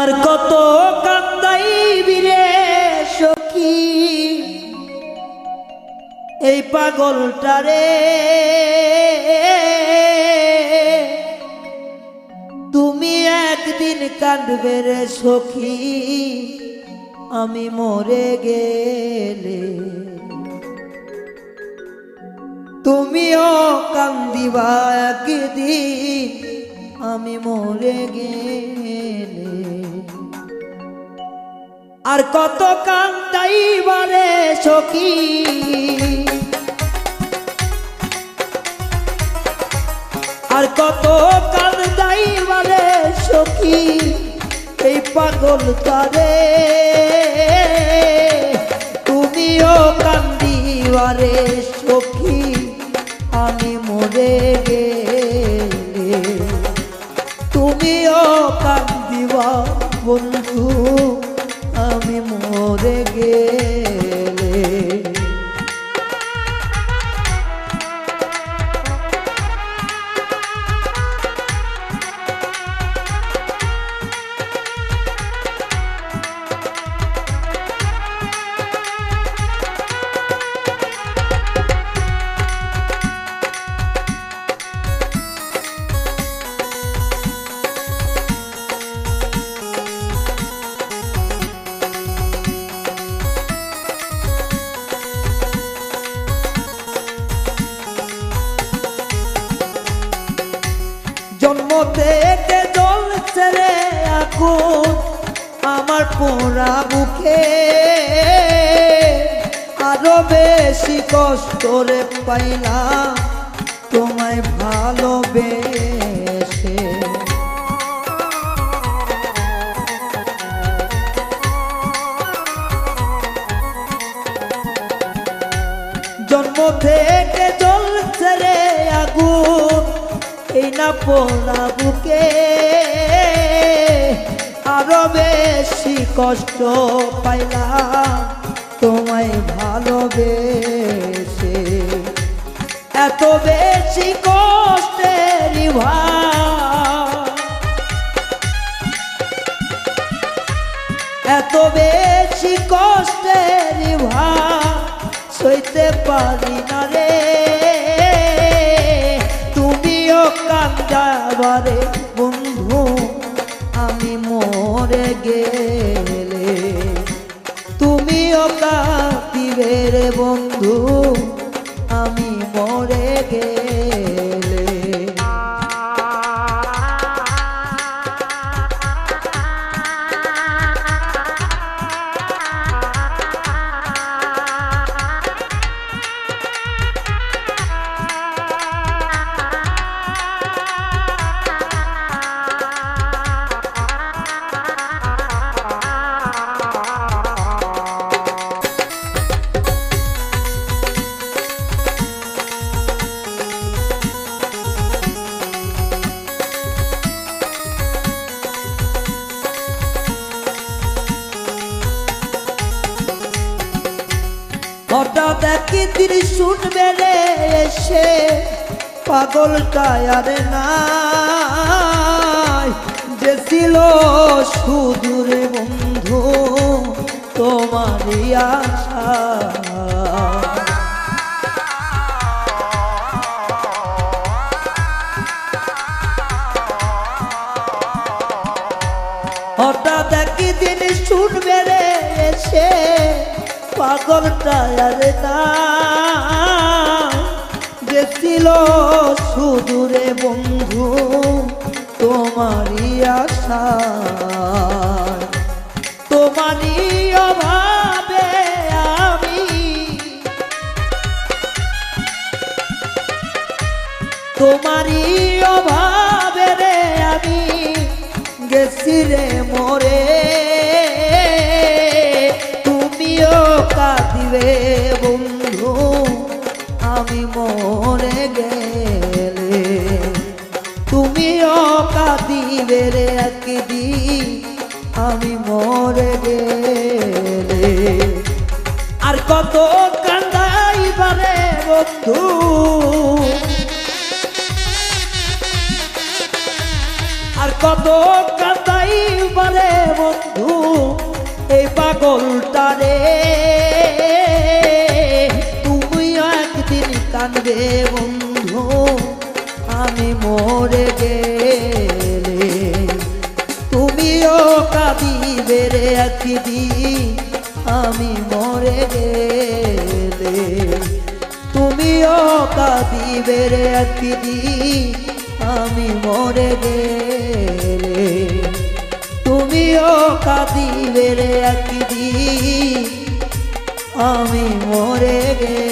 আর কত কান্দাই বিরে সখী। এই পাগলটারে তুমি একদিন কাঁদবে রে সখী, আমি মরে গেলে। তুমিও কান্দিবা একদিন আমি মরে গেলে। আর কত কান্দাইবারে সখী। আর কত কান্দাইবারে সখী, এই পাগল তারে। তুমিও কান্দিবারে সখী, আমি মরে গেলে। বন্ধু আমি মরে গেলে থেকে জল ছেড়ে আগুন আমার পোড়া বুকে। আরও বেশি কষ্ট রে পাইলাম তোমায় ভালোবেসে। জন্ম থেকে জ্বলছে রে আগুন না পোড়া আরও বেশি কষ্ট পাইলাম তোমায় ভালোবেসে। এত বেশি কষ্টের এত বেশি কষ্টের ভা সইতে পারি না রে। কান্দাবারে বন্ধু আমি মরে গেলে তুমিও কাঁদিবে রে বন্ধু আমি মরে গেলে হঠাৎ একই তিনি শুনবে রে এসে। পাগলটা আর নাই। যে ছিল সুদূরে বন্ধু, তোমারই আশা। হঠাৎ একই দিন শুনবে রে এসে। পাগলটা আর না যে ছিল সুদূরে বন্ধু, তোমারই আশা তোমারই অভাবে আমি তোমারই অভাবে রে আমি গেছি রে মোরে। কাঁদিবে বন্ধু, আমি মরে গেলে তুমিও কাঁদিবে রে একদিন, আমি মরে গেলে। আর কত কান্দাইবারে বন্ধু। আর কত কাঁদাই বারে বন্ধু, এই পাগলটা কানবে বন্ধু, আমি মরে গেলে তুমিও কাঁদিবে রে একদিন, আমি মরে গেলে তুমিও কাঁদিবে রে একদিন, আমি মরে গেলে তুমিও কাঁদিবে রে একদিন, আমি মরে গেলে।